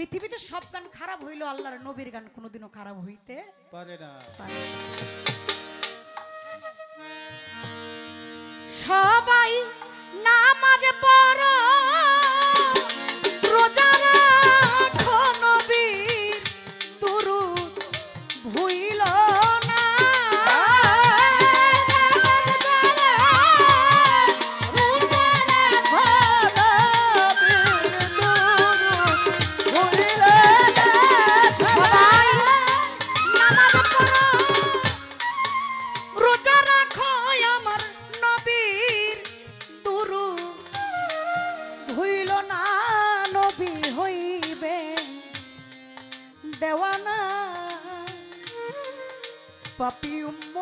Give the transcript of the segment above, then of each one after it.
পৃথিবীতে সব গান খারাপ হইল আল্লাহর নবীর গান কোনোদিনও খারাপ হইতে পারে না। সবাই নামাজ পড় রোজা রাখো নবীর তুরু ভুইলা পাপি উম্ম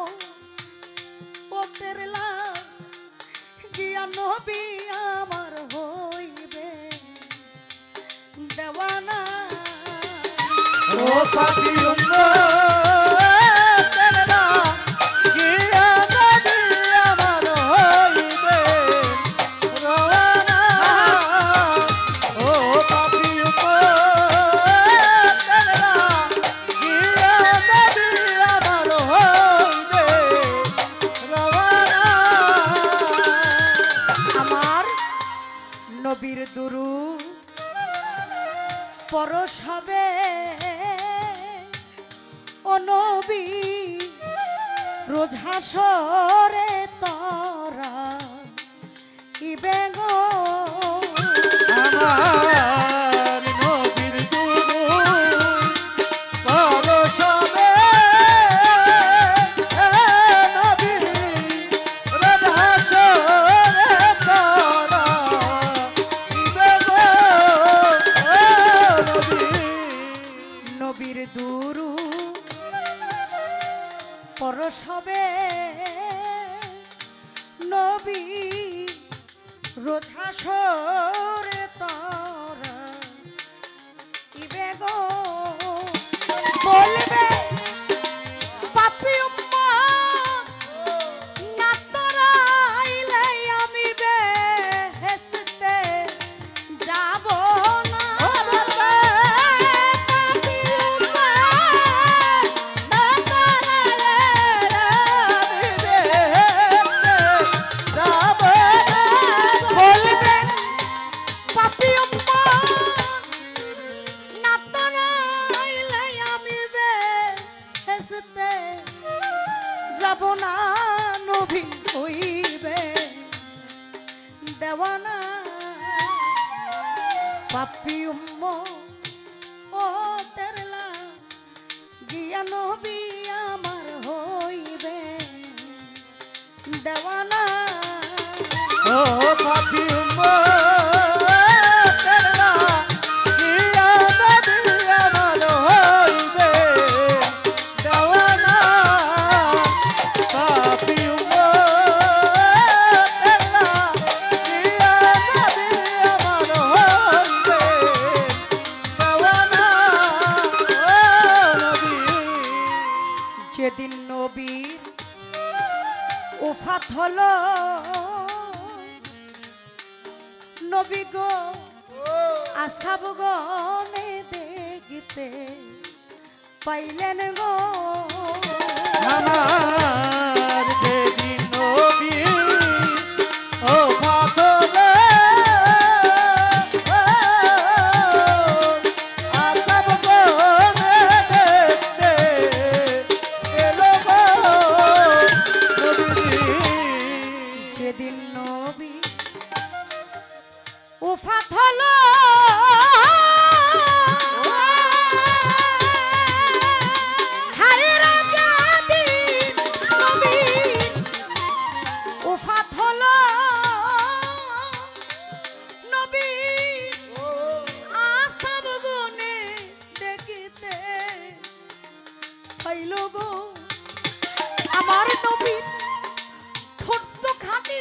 ও পেরলা গিয়া নবী আমার হইবে দেওয়ানা ও পাপি উম্ম যাবে অনবী রোজ হাসরে তরা কি বেগো রোধা সরে তারা। ইবে গো নবী আমার হইবে দেওয়ানা। ও ফাতিমা। নবী গো আশাব গনে দেখিতে পাইলেন গো। মামা পাইল গো। আমার নবীন ঠোঁট তো খালি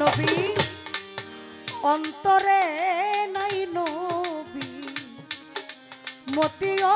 নবী অন্তরে নাই নবী মতিয়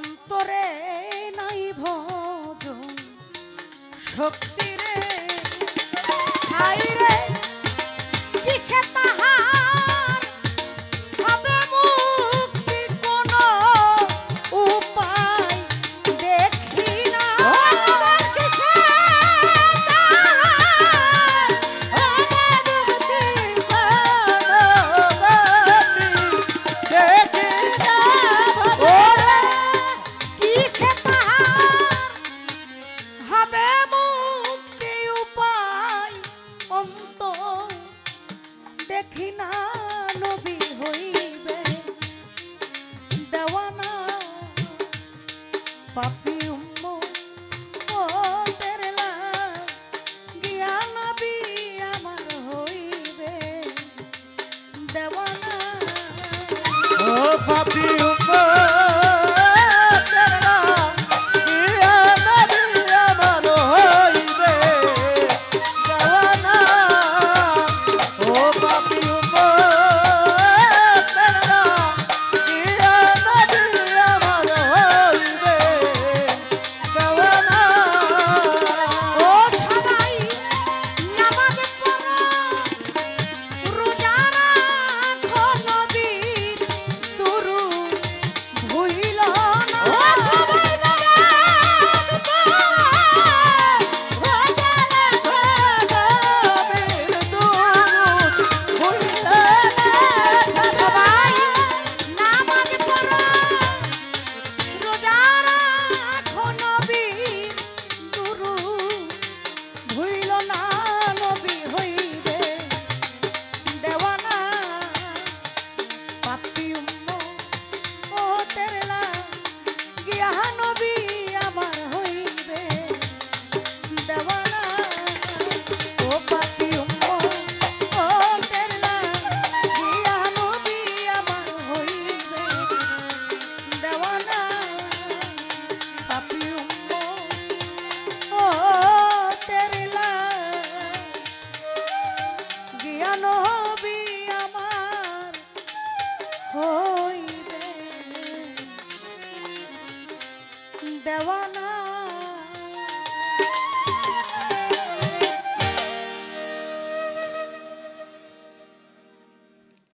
অন্তরে নাই ভজন। শক্তির হবে মুক্তি উপায় অন্ত দেখি না নবী হইবে দেওয়ানা। পাপি Papi, verano.